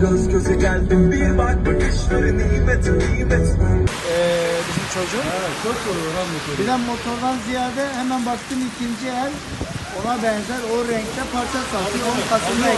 Göz göze geldim bir bak bakışları nimet nimet Ee, bizim çocuğun. Çok motoru. Bir de motordan ziyade hemen baktım ikinci el ona benzer o renkte parça satıyor. 10 Kasım'da